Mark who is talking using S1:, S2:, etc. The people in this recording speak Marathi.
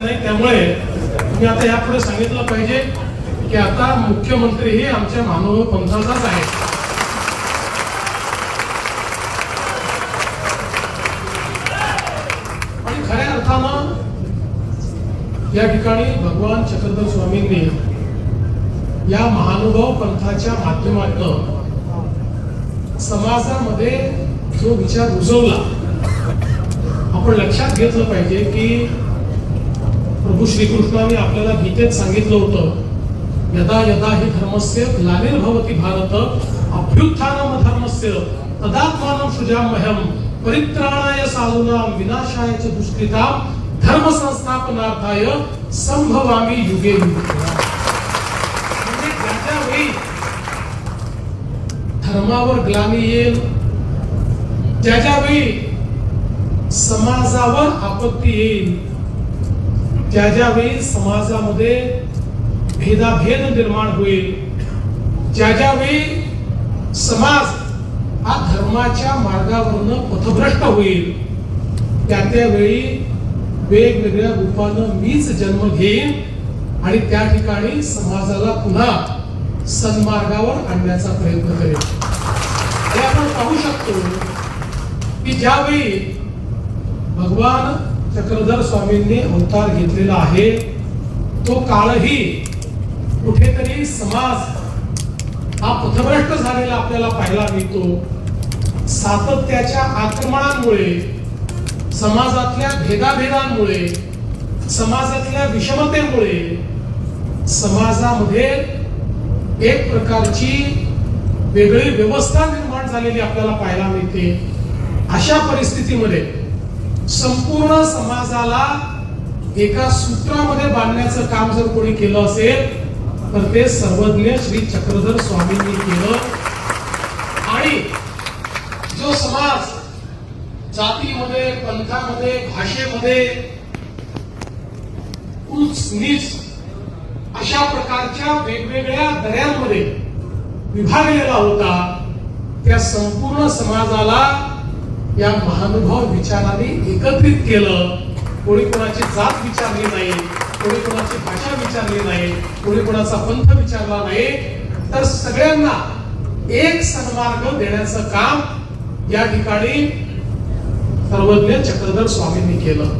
S1: नाही त्यामुळे मी आता यापुढे सांगितलं पाहिजे की आता मुख्यमंत्री हे आमच्या मानव पंथाचाच आहे आणि खऱ्या अर्थानं या ठिकाणी भगवान चक्रधर स्वामींनी या महानुभाव पंथाच्या माध्यमातून समाजामध्ये जो विचार रुजवला आपण लक्षात घेतलं पाहिजे की प्रभू श्रीकृष्णाने आपल्याला गीतेत सांगितलं होतं यदा यदा हि धर्मस्य ग्लानिर्भवती भारत अभ्युत्थानम धर्मस्य तदात्मानं सृजाम्यहम परित्राणाय साधूनां विनाशाय च दुष्कृतां धर्म संस्थापनार्थाय संभवामी युगे युगे. म्हणजे ज्याच्या वेळी धर्मावर ग्लानी येईल ज्याच्या वेळी समाजावर आपत्ती येईल ज्या ज्यावेळी समाजामध्ये भेदाभेद निर्माण होईल ज्या ज्यावेळी समाज हा धर्माच्या मार्गावरनं पथभ्रष्ट होईल त्या त्यावेळी वेगवेगळ्या रूपानं मीच जन्म घेईन आणि त्या ठिकाणी समाजाला पुन्हा सन्मार्गावर आणण्याचा प्रयत्न करेल हे आपण पाहू शकतो की ज्यावेळी भगवान चक्रधर स्वामींनी अवतार घेतलेला आहे. तो काळही कुठेतरी समाज हा पथभ्रष्ट झालेला आपल्याला पाहायला मिळतो. सातत्याच्या आक्रमणांमुळे समाजातल्या भेदाभेदांमुळे समाजातल्या विषमतेमुळे समाजामध्ये एक प्रकारची वेगळी व्यवस्था निर्माण झालेली आपल्याला पाहायला मिळते. अशा परिस्थितीमध्ये संपूर्ण समाजाला एका सूत्रामध्ये बांधण्याचं काम जर कोणी केलं असेल तर ते सर्वज्ञ श्री चक्रधर स्वामींनी केलं. आणि जो समाज जातीमध्ये पंथामध्ये भाषेमध्ये उच्च नीच अशा प्रकारच्या वेगवेगळ्या दऱ्यांमध्ये विभागलेला होता त्या संपूर्ण समाजाला या महानुभाव विचाराने एकत्रित केलं. कोणी कोणाची जात विचारली नाही कोणी कोणाची भाषा विचारली नाही कोणी कोणाचा पंथ विचारला नाही. तर सगळ्यांना एक सन्मार्ग देण्याचं काम या ठिकाणी सर्वज्ञ चक्रधर स्वामींनी केलं.